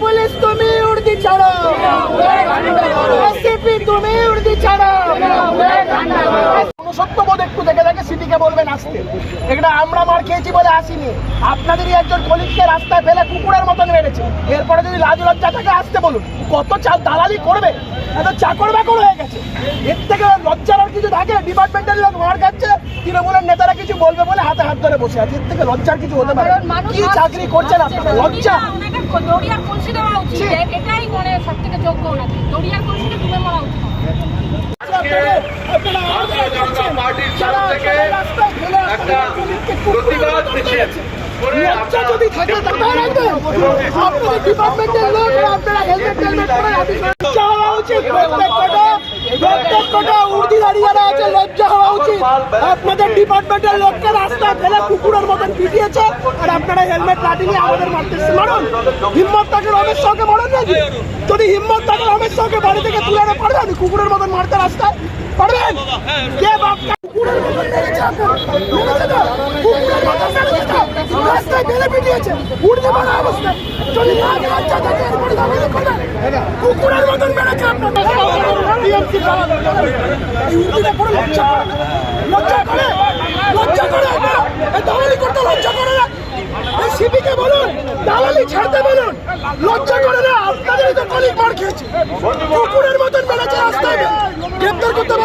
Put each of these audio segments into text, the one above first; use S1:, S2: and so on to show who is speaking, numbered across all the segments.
S1: Police তুমি উর্দি ছাড়ো। তুমি উর্দি ছাড়ো।
S2: সত্যবোধ একটু দেখে দেখে সিটিকে বলবে। আসতে। এটা আমরা মার খেয়েছি বলে আসিনি। আপনাদেরই একজন কলিগকে রাস্তায় ফেলে কুকুরের মতন মেরেছে। এরপরে যদি লাজ লজ্জা থাকে আসতে বলুন। কত চাল দালালি করবে? এত চাকর বাকর হয়ে গেছে। এর থেকে লজ্জার আর কিছু থাকে? ডিপার্টমেন্টের লোক মার খাচ্ছে। তৃণমূলের নেতারা কিছু বলবে বলে হাতে হাত ধরে বসে আছে। এর থেকে লজ্জার কিছু হতে পারে কি চাকরি করছেন আপনারা লজ্জা।
S3: এটাই মানে সব থেকে যোগ্য ওনাকে দড়িয়ার কলসিতে ডুবে মরা উচিত।
S4: ভারতীয় পার্টির তরফ থেকে একটা প্রতিবাদ মিছিল
S2: যদি থাকে আপনাদের ডিপার্টমেন্টের লোক আপনারা হেলমেট টেলমেট পরে হাতে উচিত প্রত্যেক কটা প্রত্যেক কটা উর্দি দাঁড়িয়ে যারা আছে লজ্জা হওয়া উচিত। আপনাদের ডিপার্টমেন্টের লোককে রাস্তায় ফেলে কুকুরের মতন পিটিয়েছে আর আপনারা হেলমেট লাঠি নিয়ে আমাদের মারতেছে মারুন। হিম্মত থাকে রমেশ শাহকে মারুন নাকি? যদি হিম্মত থাকে রমেশ শাহকে বাড়ি থেকে তুলে পারবেন কুকুরের মতন মারতে রাস্তায় পারবেন? কে বাপ রাস্তায় ফেলে পিটিয়েছে উর্দি মারা অবস্থা যদি না কুকুরের মতন মেরেছে আপনার উর্দিটা পুরো লজ্জা লজ্জা করে লজ্জা বলুন দালালি ছাড়তে বলুন লজ্জা করে না আপনাদেরই তো কলিগ মার খেয়েছে কুকুরের মতন মেরেছে রাস্তায়।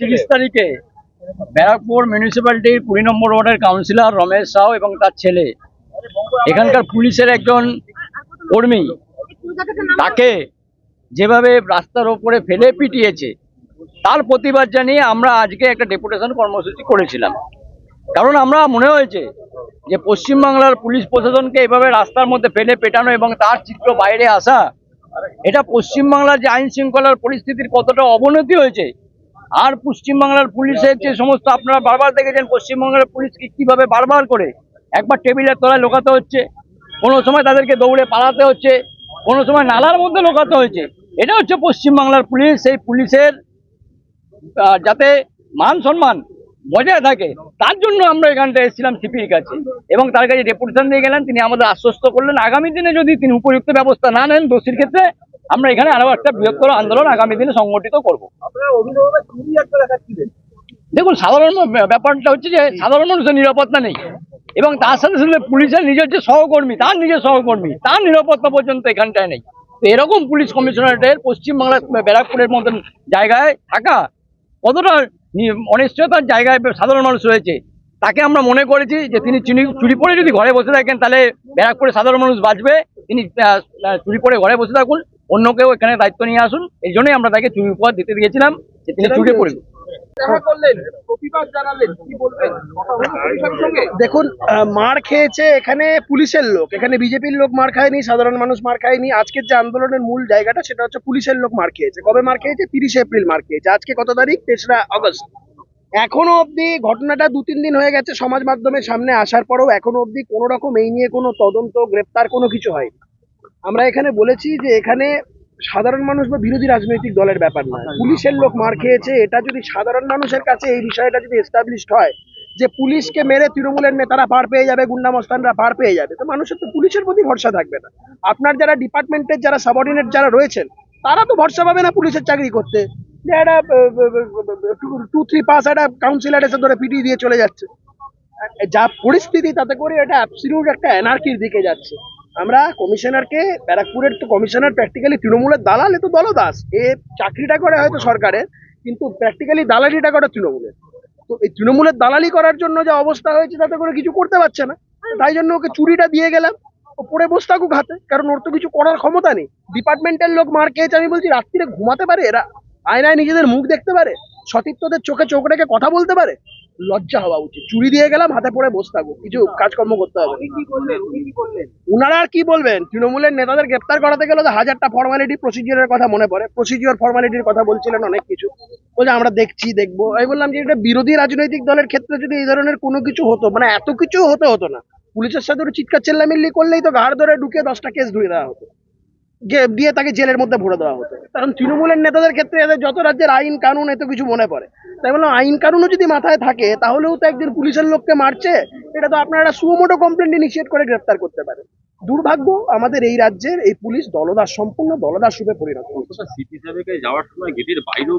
S5: তিরিশ তারিখে ব্যারাকপুর মিউনিসিপ্যালিটির কুড়ি নম্বর ওয়ার্ডের কাউন্সিলর রমেশ সাউ এবং তার ছেলে, এখানকার পুলিশের একজন কর্মী, তাকে যেভাবে রাস্তার ওপরে ফেলে পিটিয়েছে, তার প্রতিবাদ জানিয়ে আমরা আজকে একটা ডেপুটেশন কর্মসূচি করেছিলাম। কারণ আমরা মনে হয়েছে যে পশ্চিমবাংলার পুলিশ প্রশাসনকে এভাবে রাস্তার মধ্যে ফেলে পেটানো এবং তার চিত্র বাইরে আসা, এটা পশ্চিমবাংলার যে আইন শৃঙ্খলার পরিস্থিতির কতটা অবনতি হয়েছে, আর পশ্চিমবাংলার পুলিশের যে সমস্ত আপনারা বারবার দেখেছেন পশ্চিমবাংলার পুলিশকে কীভাবে বারবার করে একবার টেবিলের তলায় লোকাতে হচ্ছে, কোনো সময় তাদেরকে দৌড়ে পালাতে হচ্ছে, কোনো সময় নালার মধ্যে লোকাতে হয়েছে, এটা হচ্ছে পশ্চিমবাংলার পুলিশ, সেই পুলিশের যাতে মান সম্মান বজায় থাকে তার জন্য আমরা এখানটা এসেছিলাম সিপির কাছে এবং তার কাছে ডেপুটেশন দিয়ে গেলেন তিনি আমাদের আশ্বস্ত করলেন। আগামী দিনে যদি তিনি উপযুক্ত ব্যবস্থা না নেন দোষীর ক্ষেত্রে আমরা এখানে আরও একটা বৃহত্তর আন্দোলন আগামী দিনে সংগঠিত করব। দেখুন সাধারণ ব্যাপারটা হচ্ছে যে সাধারণ মানুষের নিরাপত্তা নেই এবং তার সাথে সাথে পুলিশের নিজের যে সহকর্মী তার নিজের সহকর্মী তার নিরাপত্তা পর্যন্ত এখানটায় নেই। তো এরকম পুলিশ কমিশনারেটের পশ্চিমবাংলার ব্যারাকপুরের মতন জায়গায় থাকা কতটা অনিশ্চয়তার জায়গায় সাধারণ মানুষ রয়েছে। তাকে আমরা মনে করেছি যে তিনি চুরি চুরি পরে যদি ঘরে বসে থাকেন তাহলে ব্যারাকপুরে সাধারণ মানুষ বাঁচবে। তিনি চুরি পরে ঘরে বসে থাকুন অন্য কেউ এখানে দায়িত্ব নিয়ে আসুন। এই জন্যই আমরা তাকে চুরি উপহার দিতে দিয়েছিলাম যে তিনি চুরি পড়ে
S2: দেখুন মার খেয়েছে এখানে পুলিশের লোক। এখানে বিজেপির লোক মার খায়নি, সাধারণ মানুষ মার খায়নি। আজকের যে আন্দোলনের মূল জায়গাটা, সেটা হচ্ছে পুলিশের লোক মার খেয়েছে। কবে মার খেয়েছে? তিরিশে এপ্রিল মার খেয়েছে। আজকে কত তারিখ? তেসরা আগস্ট। এখনও অবধি ঘটনাটা দু, তিন দিন হয়ে গেছে সমাজ মাধ্যমের সামনে আসার পরেও এখনও অবধি কোনো রকম এই নিয়ে কোনো তদন্ত, গ্রেপ্তার কোনো কিছু হয় আমরা এখানে বলেছি যে এখানে সাধারণ মানুষ বা বিরোধী রাজনৈতিক দলের ব্যাপার নয়। পুলিশের লোক মার খেয়েছে এটা যদি সাধারণ মানুষের কাছে এই বিষয়টা যদি এস্টাবলিশড হয় যে পুলিশকে মেরে তৃণমূলের নেতারা পার পেয়ে যাবে গুন্ডামস্তানরা পার পেয়ে যাবে তো মানুষের তো পুলিশের প্রতি ভরসা থাকবে না। আপনার যারা ডিপার্টমেন্টের যারা সাবঅর্ডিনেট যারা রয়েছেন তারা তো ভরসা পাবে না পুলিশের চাকরি করতে। যে একটা টু থ্রি পাস একটা কাউন্সিলার এসে ধরে পিটিয়ে দিয়ে চলে যাচ্ছে। যা পরিস্থিতি তাতে করে এটা অ্যাবসলিউট একটা এনার্কির দিকে যাচ্ছে। আমরা কমিশনারকে, ব্যারাকপুরের তো কমিশনার প্র্যাকটিক্যালি তৃণমূলের দালাল, এ তো দলদাস এ চাকরিটা করে হয়তো সরকারের, কিন্তু প্র্যাকটিক্যালি দালালিটা করে তৃণমূলের। তো এই তৃণমূলের দালালি করার জন্য যে অবস্থা হয়েছে, তাতে করে কিছু করতে পারছে না। তাই জন্য ওকে চুরিটা দিয়ে গেলাম। ও পড়ে বসে থাকুক হাতে, কারণ ওর তো কিছু করার ক্ষমতা নেই। ডিপার্টমেন্টের লোক মার খেয়েছে, আমি বলছি, রাত্রিরে ঘুমাতে পারে? এরা আয়নায় নিজেদের মুখ দেখতে পারে? সতীর্থদের চোখে চোখ রেখে কথা বলতে পারে? লজ্জা হওয়া উচিত। চুরি দিয়ে গেলাম হাতে পড়ে বসে থাকব। কিছু কাজকর্ম করতে হবে। উনারা আর কি বলবেন? তৃণমূলের নেতাদের গ্রেপ্তার করাতে গেলে তো হাজারটা ফর্মালিটি প্রসিজিওরের কথা মনে পড়ে। প্রসিজিওর ফর্মালিটির কথা বলছিলেন অনেক কিছু। বলছে আমরা দেখছি দেখব। আমি বললাম যে এটা বিরোধী রাজনৈতিক দলের ক্ষেত্রে যদি এই ধরনের কোনো কিছু হতো মানে এত কিছু হতে হতো না পুলিশের সাথে চিৎকার চেল্লামিল্লি করলেই তো ঘাড় ধরে ঢুকে দশটা কেস ধুয়ে দেওয়া হতো। দিয়ে তাকে জেলের মধ্যে ভরে দেওয়া হতো। কারণ তৃণমূলের নেতাদের ক্ষেত্রে এদের যত রাজ্যের আইন কানুন এত কিছু মনে পড়ে। তাই বললাম আইন কানুনও যদি মাথায় থাকে তাহলেও তো একজন পুলিশের লোককে মারছে। এটা তো আপনারা সুমোটো কমপ্লেন্ট ইনিশিয়েট করে গ্রেফতার করতে পারেন দুর্ভাগ্য আমাদের এই রাজ্যের এই পুলিশ দলদাস সম্পূর্ণ দলদাস রূপে পরিণত
S6: যাওয়ার সময় গেটের বাইরেও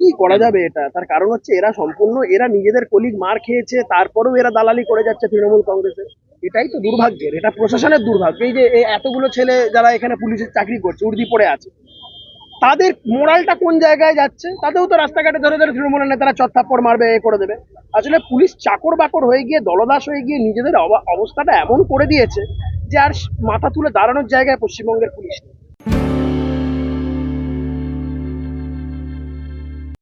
S2: কি করা যাবে এটা? তার কারণ হচ্ছে এরা সম্পূর্ণ এরা নিজেদের কলিগ মার খেয়েছে তারপরেও এরা দালালি করে যাচ্ছে তৃণমূল কংগ্রেসের এটাই তো দুর্ভাগ্যের, এটা প্রশাসনের দুর্ভাগ্য। এই যে এতগুলো ছেলে যারা এখানে পুলিশের চাকরি করছে, উর্দি পড়ে আছে, তাদের মোরালটা কোন জায়গায় যাচ্ছে? তাদেরও তো রাস্তাঘাটে ধরে ধরে তৃণমূলের নেতারা চত্থাপ্পড় মারবে, এ করে দেবে। আসলে পুলিশ চাকর বাকর হয়ে গিয়ে, দলদাস হয়ে গিয়ে নিজেদের অব- অবস্থাটা এমন করে দিয়েছে যে আর মাথা তুলে দাঁড়ানোর জায়গায় পশ্চিমবঙ্গের পুলিশ।